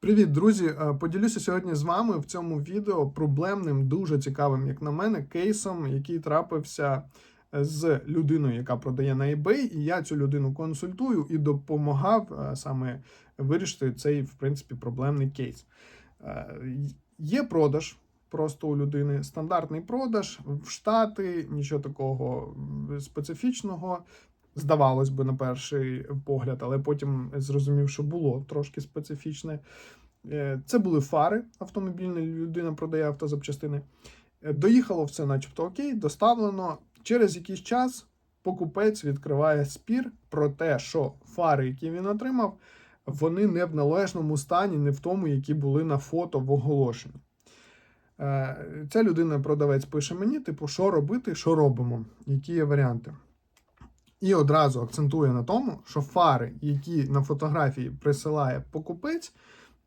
Привіт, друзі! Е, Поділюся сьогодні з вами в цьому відео проблемним, дуже цікавим, як на мене, кейсом, який трапився з людиною, яка продає на eBay, і я цю людину консультую і допомагав е, саме вирішити цей, в принципі, проблемний кейс. Е, Є продаж. Просто у людини стандартний продаж в Штати, нічого такого специфічного. Здавалось би, на перший погляд, але потім зрозумів, що було трошки специфічне. Е, Це були фари автомобільні, людина продає автозапчастини. Е, Доїхало все, начебто окей, доставлено. Через якийсь час покупець відкриває спір про те, що фари, які він отримав, вони не в належному стані, не в тому, які були на фото в оголошенні. Е, Ця людина, продавець, пише мені: типу, що робити, що робимо, які є варіанти. І одразу акцентує на тому, що фари, які на фотографії присилає покупець,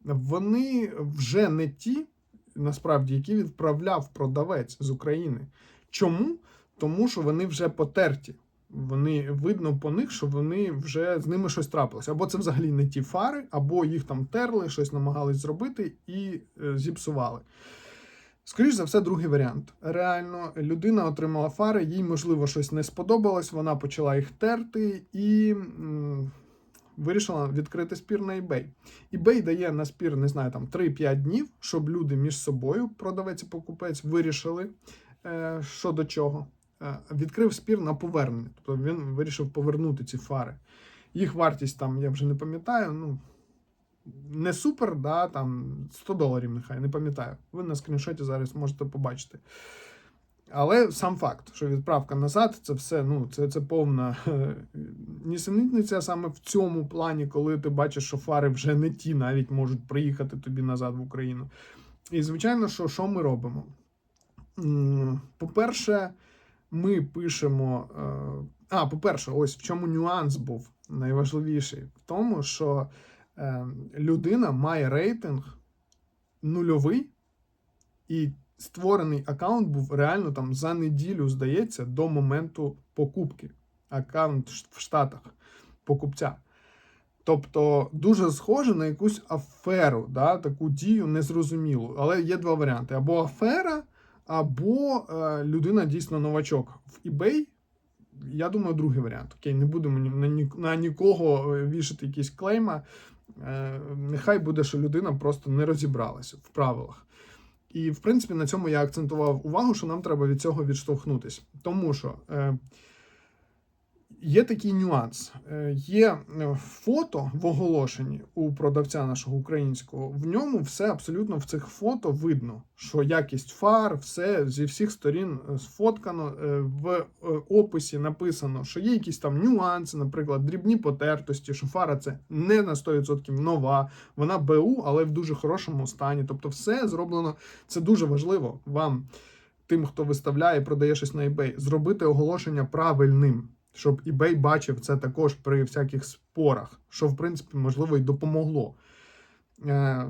вони вже не ті, насправді, які відправляв продавець з України. Чому? Тому що вони вже потерті. Вони видно по них, що вони вже з ними щось трапилося. Або це взагалі не ті фари, або їх там терли, щось намагались зробити і е, зіпсували. Скоріше за все, другий варіант. Реально, людина отримала фари, їй, можливо, щось не сподобалось, вона почала їх терти і м, вирішила відкрити спір на eBay. eBay дає на спір, не знаю, там 3-5 днів, щоб люди між собою, продавець і покупець, вирішили, е, що до чого. Е, відкрив спір на повернення. Тобто він вирішив повернути ці фари. Їх вартість там, я вже не пам'ятаю, ну не супер, да, там 100 доларів, нехай, не пам'ятаю. Ви на скріншоті зараз можете побачити. Але сам факт, що відправка назад, це все, ну, це, це повна е, нісенітниця саме в цьому плані, коли ти бачиш, що фари вже не ті, навіть можуть приїхати тобі назад в Україну. І, звичайно, що, що ми робимо? По-перше, ми пишемо. е, А, по-перше, ось в чому нюанс був найважливіший в тому, що людина має рейтинг нульовий, і створений аккаунт був реально там за неділю, здається, до моменту покупки. Аккаунт в Штатах покупця. Тобто дуже схоже на якусь аферу, да, таку дію незрозумілу. Але є два варіанти: або афера, або е, людина дійсно новачок. В eBay, я думаю, другий варіант. Окей, не будемо на, нікого е, вішати якісь клейма. Е, нехай буде, що людина просто не розібралася в правилах. І, в принципі, на цьому я акцентував увагу, що нам треба від цього відштовхнутися. Тому що е, є такий нюанс. Е, є е, фото в оголошенні у продавця нашого українського. В ньому все абсолютно в цих фото видно, що якість фар, все зі всіх сторін е, сфоткано. В описі написано, що є якісь там нюанси, наприклад, дрібні потертості, що фара це не на 100% нова, вона БУ, але в дуже хорошому стані. Тобто, все зроблено. Це дуже важливо вам, тим, хто виставляє продає щось на eBay, зробити оголошення правильним, щоб eBay бачив це також при всяких спорах, що в принципі можливо й допомогло. Е,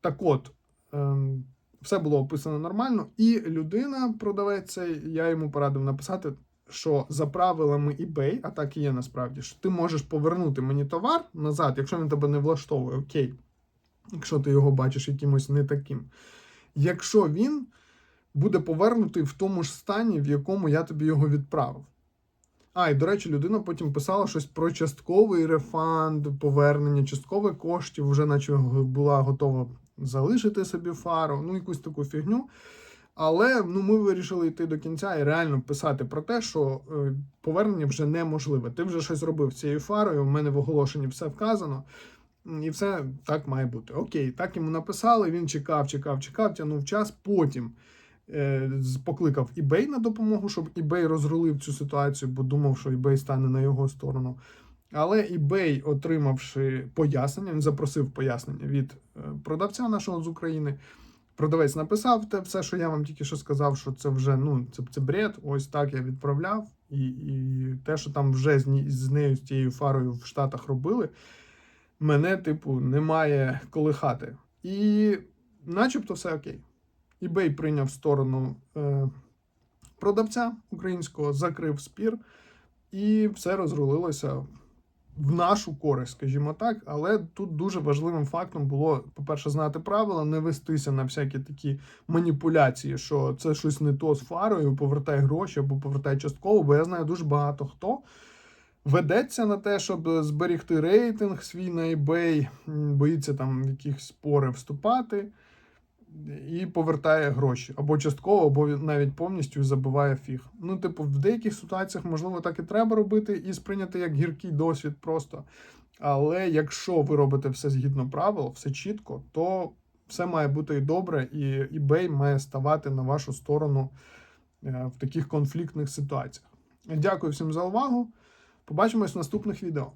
так от. ем, все було описано нормально, і людина, продавець, я йому порадив написати, що за правилами eBay, а так і є насправді, що ти можеш повернути мені товар назад, якщо він тебе не влаштовує, окей. Якщо ти його бачиш якимось не таким. Якщо він буде повернутий в тому ж стані, в якому я тобі його відправив. А, і до речі, людина потім писала щось про частковий рефанд, повернення, часткове коштів, вже наче була готова залишити собі фару, ну якусь таку фігню. Але ну, ми вирішили йти до кінця і реально писати про те, що е, повернення вже неможливе. Ти вже щось робив цією фарою, в мене в оголошенні все вказано. І все так має бути. Окей, так йому написали. Він чекав, чекав, чекав, тягнув час. Потім покликав eBay на допомогу, щоб eBay розрулив цю ситуацію, бо думав, що eBay стане на його сторону. Але eBay, отримавши пояснення, він запросив пояснення від е, продавця нашого з України. Продавець написав те все, що я вам тільки що сказав, що це вже ну це, це бред. Ось так я відправляв, і, і те, що там вже з, з нею з тією фарою в Штатах робили, мене, типу, немає колихати. І начебто все окей. eBay прийняв сторону е, продавця українського, закрив спір, і все розрулилося в нашу користь, скажімо так. Але тут дуже важливим фактом було, по-перше, знати правила, не вестися на всякі такі маніпуляції, що це щось не то з фарою, повертай гроші або повертай частково, бо я знаю дуже багато хто. Ведеться на те, щоб зберігти рейтинг свій на eBay, боїться там в якісь спори вступати і повертає гроші або частково, або навіть повністю забиває фіг. Ну, типу, в деяких ситуаціях, можливо, так і треба робити, і сприйняти як гіркий досвід просто. Але якщо ви робите все згідно правил, все чітко, то все має бути і добре, і eBay має ставати на вашу сторону е, в таких конфліктних ситуаціях. Дякую всім за увагу. Побачимось в наступних відео.